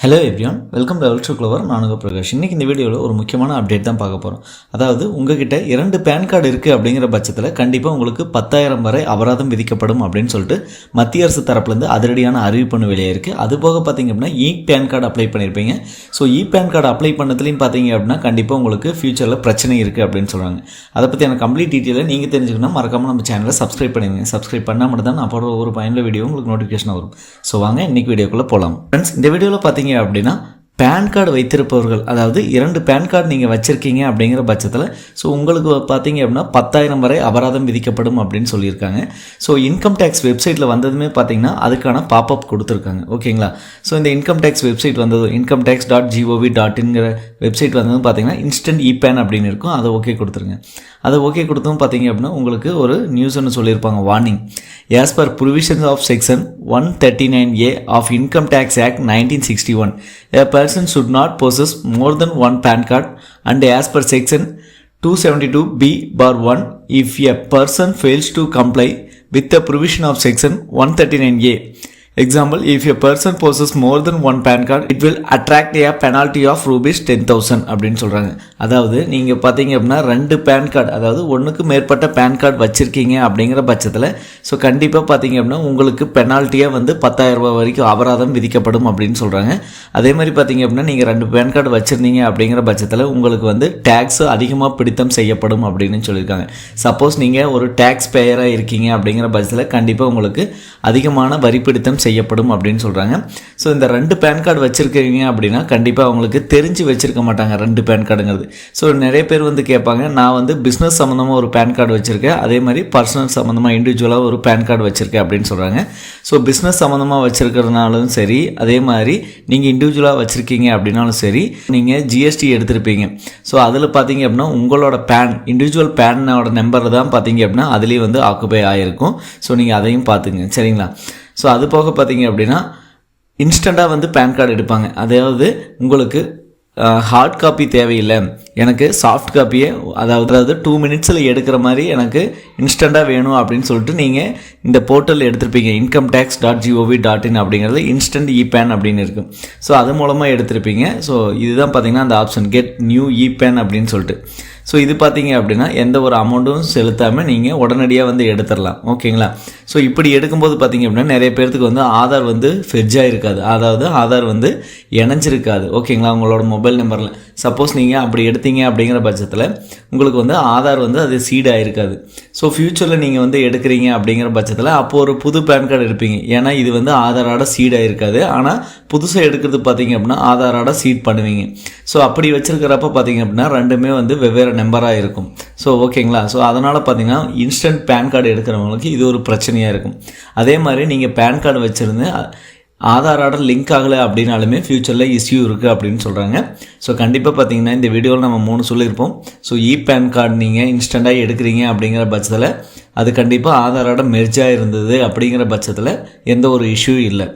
Hello everyone welcome to Electro Clover நானுங்க பிரகாஷ். இன்றைக்கி இந்த வீடியோவில் ஒரு முக்கியமான அப்டேட் தான் பார்க்க போகிறோம் அதாவது உங்ககிட்ட இரண்டு பேன் கார்டு இருக்குது அப்படிங்கிற பட்சத்தில் கண்டிப்பாக உங்களுக்கு பத்தாயிரம் வரை அபராதம் விதிக்கப்படும் அப்படின்னு சொல்லிட்டு மத்திய அரசு தரப்புலேருந்து அதிரடியான அறிவிப்பு வெளியே இருக்குது அது போக பார்த்தீங்க அப்படின்னா இ பேன் கார்டு அப்ளை பண்ணியிருப்பீங்க so e PAN card apply பண்ணதுலையும் பார்த்தீங்க அப்படின்னா கண்டிப்பாக உங்களுக்கு ஃப்யூச்சரில் பிரச்சனை இருக்குது அப்படின்னு சொல்கிறாங்க அதை பற்றியான கம்ப்ளீட் டீட்டெயிலை நீங்கள் தெரிஞ்சுக்கணும் மறக்காமல் நம்ம சேனலை சப்ஸ்கிரைப் பண்ணிடுங்க. சப்ஸ்கிரைப் பண்ணால் மட்டும் தான் நான் போடுற ஒரு பயனுள்ள வீடியோ உங்களுக்கு நோட்டிஃபிகேஷன் வரும். ஸோ வாங்க இன்றைக்கி வீடியோக்குள்ளே போகலாம் ஃப்ரெண்ட்ஸ் இந்த வீடியோவில் பார்த்தீங்க அப்படின்னா பேன் கார்டு வைத்திருப்பவர்கள் அதாவது இரண்டு பேன் கார்டு நீங்கள் வச்சுருக்கீங்க அப்படிங்கிற பட்சத்தில் ஸோ உங்களுக்கு பார்த்தீங்க அப்படின்னா பத்தாயிரம் வரை அபராதம் விதிக்கப்படும் அப்படின்னு சொல்லியிருக்காங்க. ஸோ இன்கம் டேக்ஸ் வெப்சைட்டில் வந்ததுமே பார்த்தீங்கன்னா அதுக்கான பாப்அப் கொடுத்துருக்காங்க. ஓகேங்களா? ஸோ இந்த இன்கம் டேக்ஸ் வெப்சைட் வந்தது income tax dot gov dot இன்கிற website வந்ததும் பார்த்தீங்கன்னா இன்ஸ்டன்ட் இ பேன் அப்படின்னு இருக்கும். அதை ஓகே கொடுத்துருங்க. அதை ஓகே கொடுத்தும் பார்த்தீங்க அப்படின்னா உங்களுக்கு ஒரு நியூஸ்னு சொல்லியிருப்பாங்க. Warning as per provisions of section one thirty nine A of income tax act nineteen sixty one a person should not possess more than one PAN card and as per section two seventy two B par one if a person fails to comply with the provision of section one thirty nine A example if a person possess more than one PAN card it will attract a penalty of rupees ten thousand அப்படின்னு சொல்கிறாங்க அதாவது நீங்கள் பார்த்தீங்க அப்படின்னா ரெண்டு pan card அதாவது ஒன்றுக்கு மேற்பட்ட பேன் கார்டு வச்சுருக்கீங்க அப்படிங்கிற பட்சத்தில் ஸோ கண்டிப்பாக பார்த்தீங்க அப்படின்னா உங்களுக்கு பெனால்ட்டியாக வந்து பத்தாயிரம் ரூபாய் வரைக்கும் அபராதம் விதிக்கப்படும் அப்படின்னு சொல்கிறாங்க அதே மாதிரி பார்த்தீங்க அப்படின்னா நீங்கள் ரெண்டு பேன் கார்டு வச்சுருந்தீங்க அப்படிங்கிற பட்சத்தில் உங்களுக்கு வந்து டேக்ஸ் அதிகமாக பிடித்தம் செய்யப்படும் அப்படின்னு சொல்லியிருக்காங்க. சப்போஸ் நீங்கள் ஒரு டேக்ஸ் பேயராக இருக்கீங்க அப்படிங்கிற பட்சத்தில் கண்டிப்பாக உங்களுக்கு அதிகமான வரி பிடித்தம் செய்யப்படும் அப்படின்னு சொல்கிறாங்க ஸோ இந்த ரெண்டு பேன் கார்டு வச்சுருக்கீங்க அப்படின்னா கண்டிப்பாக அவங்களுக்கு தெரிஞ்சு வச்சுருக்க மாட்டாங்க ரெண்டு பேன் கார்டுங்கிறது ஸோ நிறைய பேர் வந்து கேட்பாங்க நான் வந்து பிஸ்னஸ் சம்மந்தமாக ஒரு பேன் கார்டு வச்சுருக்கேன். அதே மாதிரி பர்சனல் சம்மந்தமாக இண்டிவிஜுவலாக ஒரு பேன் கார்டு வச்சுருக்கேன் அப்படின்னு சொல்கிறாங்க ஸோ பிஸ்னஸ் சம்மந்தமாக வச்சுருக்கிறதுனாலும் சரி அதே மாதிரி நீங்கள் இண்டிவிஜுவலாக வச்சுருக்கீங்க அப்படின்னாலும் சரி நீங்கள் ஜிஎஸ்டி எடுத்திருப்பீங்க. ஸோ அதில் பார்த்தீங்க அப்படின்னா உங்களோட பேன் இண்டிவிஜுவல் பேனோட நம்பர் தான் பார்த்தீங்க அப்படின்னா அதுலேயே வந்து ஆக்குபை ஆகிருக்கும் ஸோ நீங்கள் அதையும் பார்த்துங்க சரிங்களா? ஸோ அது போக பார்த்தீங்க அப்படின்னா இன்ஸ்டண்ட்டாக வந்து பேன் கார்டு எடுப்பாங்க. அதாவது உங்களுக்கு ஹார்ட் காப்பி தேவையில்லை. எனக்கு சாஃப்ட் காப்பியே அதாவது அதாவது டூ மினிட்ஸில் எடுக்கிற மாதிரி எனக்கு இன்ஸ்டண்ட்டாக வேணும் அப்படின்னு சொல்லிட்டு நீங்கள் இந்த portal எடுத்திருப்பீங்க. Income tax dot gov dot in அப்படிங்கிறது இன்ஸ்டன்ட் இபேன் அப்படின்னு இருக்கும் ஸோ அது மூலமாக எடுத்திருப்பீங்க. ஸோ இதுதான் பார்த்தீங்கன்னா அந்த ஆப்ஷன் கெட் நியூ இபேன் அப்படின்னு சொல்லிட்டு. ஸோ இது பார்த்தீங்க அப்படின்னா எந்த ஒரு அமௌண்ட்டும் செலுத்தாமல் நீங்கள் உடனடியாக வந்து எடுத்துடலாம். ஓகேங்களா ஸோ இப்படி எடுக்கும்போது பார்த்தீங்க அப்படின்னா நிறைய பேர்த்துக்கு வந்து ஆதார் வந்து ஃபெட்ஜாக இருக்காது அதாவது ஆதார் வந்து இணைஞ்சிருக்காது. ஓகேங்களா உங்களோட மொபைல் நம்பரில் சப்போஸ் நீங்கள் அப்படி எடுத்தீங்க அப்படிங்கிற பட்சத்தில் உங்களுக்கு வந்து ஆதார் வந்து அது சீடாக இருக்காது ஸோ ஃப்யூச்சரில் நீங்கள் வந்து எடுக்கிறீங்க அப்படிங்கிற பட்சத்தில் அப்போது ஒரு புது பேன் கார்டு எடுப்பீங்க. ஏன்னா இது வந்து ஆதாரோட சீடாக இருக்காது ஆனால் புதுசாக எடுக்கிறது பார்த்தீங்க அப்படின்னா ஆதாரோட சீட் பண்ணுவீங்க. ஸோ அப்படி வச்சுருக்கிறப்ப பார்த்தீங்க அப்படின்னா ரெண்டுமே வந்து வெவ்வேறு நம்பராக இருக்கும். ஸோ ஓகேங்களா ஸோ அதனால் பார்த்தீங்கன்னா இன்ஸ்டன்ட் பேன் கார்டு எடுக்கிறவங்களுக்கு இது ஒரு பிரச்சனையாக இருக்கும். அதே மாதிரி நீங்கள் பேன் கார்டு வச்சுருந்து ஆதாரோட லிங்க் ஆகலை அப்படின்னாலுமே ஃப்யூச்சரில் இஷ்யூ இருக்குது அப்படின்னு சொல்கிறாங்க ஸோ கண்டிப்பாக பார்த்தீங்கன்னா இந்த வீடியோவில் நம்ம மூணு சொல்லியிருப்போம். ஸோ இ பேன் கார்டு நீங்கள் இன்ஸ்டண்ட்டாக எடுக்கிறீங்க அப்படிங்கிற பட்சத்தில் அது கண்டிப்பாக ஆதாரோட மெர்ஜாக இருந்தது அப்படிங்கிற பட்சத்தில் எந்த ஒரு இஷ்யூ இல்லை.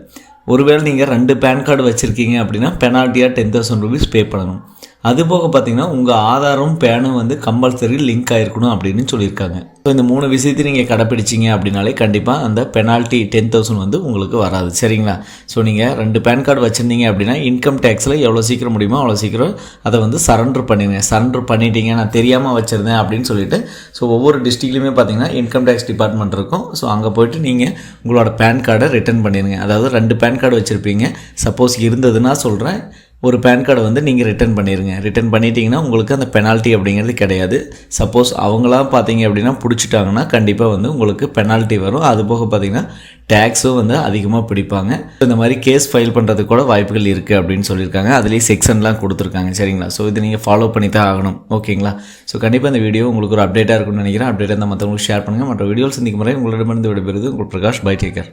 ஒருவேளை நீங்கள் ரெண்டு பேன் கார்டு வச்சுருக்கீங்க அப்படின்னா பெனால்ட்டியாக டென் தௌசண்ட் ருபீஸ் பே பண்ணணும். அதுபோக பார்த்தீங்கன்னா உங்கள் ஆதாரம் பேனும் வந்து கம்பல்சரி லிங்க் ஆகிருக்கணும் அப்படின்னு சொல்லியிருக்காங்க. ஸோ இந்த மூணு விஷயத்தையும் நீங்கள் கடைப்பிடிச்சிங்க அப்படின்னாலே கண்டிப்பாக அந்த பெனால்ட்டி டென் தௌசண்ட் வந்து உங்களுக்கு வராது. சரிங்களா? ஸோ நீங்கள் ரெண்டு பேன் கார்டு வச்சுருந்தீங்க அப்படின்னா இன்கம் டேக்ஸில் எவ்வளோ சீக்கிரம் முடியுமோ அவ்வளோ சீக்கிரம் அதை வந்து சரண்டர் பண்ணிடுங்க சரண்டர் பண்ணிட்டீங்க நான் தெரியாமல் வச்சுருந்தேன் அப்படின்னு சொல்லிட்டு ஸோ ஒவ்வொரு டிஸ்ட்ரிக்ட்லையுமே பார்த்தீங்கன்னா இன்கம் டேக்ஸ் டிபார்ட்மெண்ட் இருக்கும். ஸோ அங்கே போயிட்டு நீங்கள் உங்களோட பேன் கார்டை ரிட்டர்ன் பண்ணிடுங்க அதாவது ரெண்டு பேன் கார்டு வச்சுருப்பீங்க. சப்போஸ் இருந்ததுன்னா சொல்கிறேன் ஒரு பேன் கார்டை வந்து நீங்கள் ரிட்டர்ன் பண்ணிடுங்க ரிட்டர்ன் பண்ணிட்டீங்கன்னா உங்களுக்கு அந்த பெனால்ட்டி அப்படிங்கிறது கிடையாது. சப்போஸ் அவங்களாம் பார்த்தீங்க அப்படின்னா பிடிச்சிட்டாங்கன்னா கண்டிப்பாக வந்து உங்களுக்கு பெனால்ட்டி வரும். அது போக பார்த்தீங்கன்னா டேக்ஸும் வந்து அதிகமாக பிடிப்பாங்க. இந்த மாதிரி கேஸ் ஃபைல் பண்ணுறதுக்கு கூட வாய்ப்புகள் இருக்குது அப்படின்னு சொல்லியிருக்காங்க. அதுலேயே செக்ஷன்லாம் கொடுத்துருக்காங்க. சரிங்களா? ஸோ இது நீங்கள் ஃபாலோ பண்ணி தான் ஆகணும். ஓகேங்களா? ஸோ கண்டிப்பாக இந்த வீடியோ உங்களுக்கு ஒரு அப்டேட்டாக இருக்கும்னு நினைக்கிறேன். அப்டேட்டாக இருந்தால் மற்றவங்களுக்கு ஷேர் பண்ணுங்கள் மற்ற வீடியோஸ் சந்திக்கும் முறை உங்களிடமிருந்து விடைபெறுது உங்கள் பிரகாஷ் பை டேக்கர்